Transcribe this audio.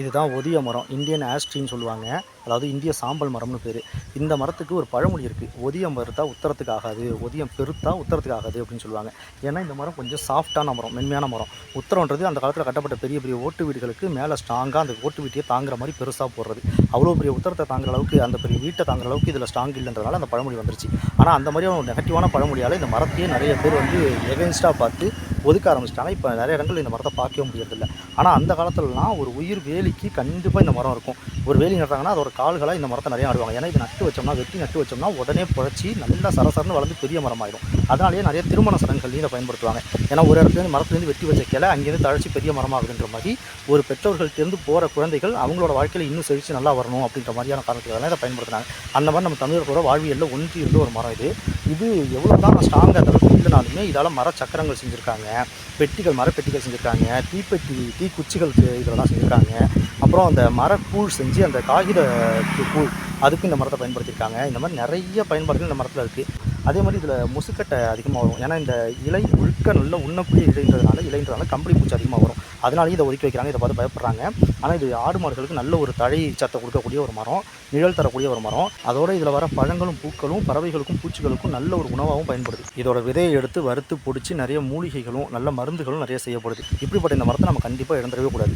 இதுதான் ஒதிய மரம் இந்தியன் ஆஸ்ட்ரின்னு சொல்லுவாங்க. அதாவது இந்திய சாம்பல் மரம்னு பேர். இந்த மரத்துக்கு ஒரு பழமொழி இருக்குது ஒதியம் பெருத்தா உத்தரத்துக்கு ஆகாது ஒதியம் பெருத்தா உத்தரத்துக்கு ஆகாது அப்படின்னு சொல்லுவாங்க. ஏன்னா இந்த மரம் கொஞ்சம் சாஃப்டான மரம் மென்மையான மரம். உத்தரன்றது அந்த காலத்தில் கட்டப்பட்ட பெரிய பெரிய ஓட்டு வீடுகளுக்கு மேலே ஸ்ட்ராங்காக அந்த ஓட்டு வீட்டையே தாங்குற மாதிரி பெருசாக போடுறது. அவ்வளோ பெரிய உத்தரத்தை தாங்குற அளவுக்கு அந்த பெரிய வீட்டை தாங்குற அளவுக்கு இதில் ஸ்ட்ராங் இல்லைன்றதுனால அந்த பழமொழி வந்துருச்சு. ஆனால் அந்த மாதிரி ஒரு நெகட்டிவான பழமொழியால் இந்த மரத்தையே நிறைய பேர் வந்து எகென்ஸ்டாக பார்த்து ஒதுக்க ஆரம்பிச்சிட்டாங்க. இப்போ நிறைய இடங்கள் இந்த மரத்தை பார்க்கவே முடியறதில்ல. ஆனால் அந்த காலத்துலலாம் ஒரு உயிர் வேலிக்கு கண்டிப்பாக இந்த மரம் இருக்கும். ஒரு வேலி நடுறாங்கன்னா அதோட கால்களாக இந்த மரத்தை நிறைய நடுவாங்க. ஏன்னா இது நட்டு வச்சோம்னா வெட்டி நட்டு வச்சோம்னா உடனே புழைச்சி நல்லா சரசரன்னு வளர்ந்து பெரிய மரமாயிடும். அதனாலேயே நிறைய திருமண சடங்குகள்லையும் இதை பயன்படுத்துவாங்க. ஏன்னா ஒரு இடத்துலேருந்து மரத்துலேருந்து வெட்டி வச்ச கிளை அங்கேருந்து தழைச்சி பெரிய மரமாகுதுன்ற மாதிரி ஒரு பெற்றோர்கள்ட்டேருந்து போகிற குழந்தைகள் அவங்களோட வாழ்க்கையில் இன்னும் செழித்து நல்லா வரணும் அப்படின்ற மாதிரியான காரணத்துக்காக இதை பயன்படுத்தினாங்க அந்த மாதிரி நம்ம தமிழர்களோட வாழ்வியலில் ஒன்றி இருந்த ஒரு மரம் இது. இது எவ்வளோ தான் ஸ்ட்ராங்காக அந்த அளவுக்கு இல்லைனாலுமே இதால் மர சக்கரங்கள் செஞ்சுருக்காங்க. பெட்டிகள் மரப்பெட்டிகள் செஞ்சுருக்காங்க. தீப்பெட்டி தீ குச்சிகளுக்கு இதெல்லாம் செஞ்சுருக்காங்க. அப்புறம் அந்த மரக்கூழ் செஞ்சு அந்த காகித கூழ் அதுக்கும் இந்த மரத்தை பயன்படுத்தியிருக்காங்க இந்த மாதிரி நிறைய பயன்பாடுகள் இந்த மரத்தில் இருக்குது அதே மாதிரி இதில் முசுக்கட்டை அதிகமாக வரும். ஏன்னா இந்த இலை முழுக்க நல்ல உண்ணக்கூடிய இலைன்றதுனால இலைன்றதுனால கம்பளி பூச்சி அதிகமாக வரும். அதனாலேயும் இதை ஒதுக்கி வைக்கிறாங்க இதை பார்த்து பயப்படுறாங்க. ஆனால் இது ஆடு மாடுகளுக்கு நல்ல ஒரு தழை சத்தை கொடுக்கக்கூடிய ஒரு மரம் நிழல் தரக்கூடிய ஒரு மரம். அதோட இதில் வர பழங்களும் பூக்களும் பறவைகளுக்கும் பூச்சிகளுக்கும் நல்ல ஒரு உணவாகவும் பயன்படுது. இதோட விதையை எடுத்து வறுத்து பிடிச்சி நிறைய மூலிகைகளும் நல்ல மருந்துகளும் நிறைய செய்யப்படுது. இப்படிப்பட்ட இந்த மரத்தை நம்ம கண்டிப்பாக இழந்துடவே கூடாது.